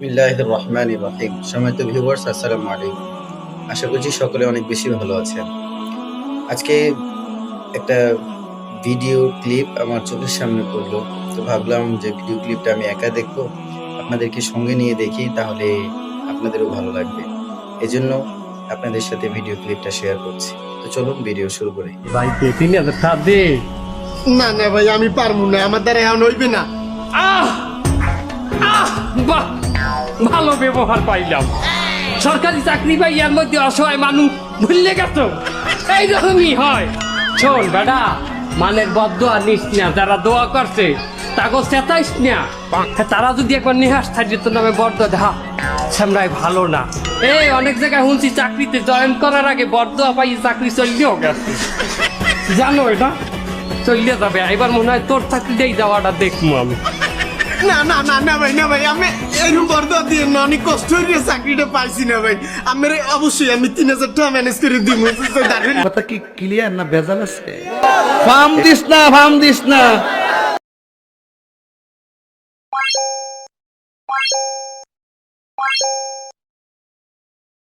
বিসমিল্লাহির রহমানির রহিম সময়ত ভিউয়ার্স আসসালামু আলাইকুম। আশা করছি সকলে অনেক বেশি ভালো আছেন। আজকে একটা ভিডিও ক্লিপ আমার চোখের সামনে পড়ল। তো ভাবলাম যে ভিডিও ক্লিপটা আমি একা দেখব আপনাদেরকে সঙ্গে নিয়ে দেখি তাহলে আপনাদেরও ভালো লাগবে। এজন্য আপনাদের সাথে ভিডিও ক্লিপটা শেয়ার করছি। তো চলুন ভিডিও শুরু করি। ভাই তিন? হাজার টাকা দে। না না ভাই আমি পারব না। আমার দ্বারা এখন হইবে না। আহ! আহ! বাহ! ভালো ব্যবহার পাইলাম। সরকারি চাকরি পাই এর মধ্যে অসহায় মানুষ ভুললে গেছ? এইরকমই হয়। শোন বেটা, মানের বদ্ধ আর নিস না, যারা দোয়া করছে তাকে চেতাইস না। তারা যদি একবার নেহাস থাকে তোর নামে বদ্ধ দেখা সামরাই ভালো না। এই, অনেক জায়গায় শুনছি চাকরিতে জয়েন করার আগে বদ্ধ পাই চাকরি চললেও গেছে। জানো এটা? চললে যাবে। এবার মনে হয় তোর চাকরিটাই যাওয়াটা দেখব আমি। না না না না ভাই না ভাই আমি এরকম বর্দা দিয়ে না অনেক কষ্ট হয়ে চাকরিটা পাইছি না ভাই। আমার অবশ্যই আমি তিন হাজার টাকা ম্যানেজ করে দিব কথা কি ক্লিয়ার না ভেজাল আছে? ফার্ম দিস না ফার্ম দিস না।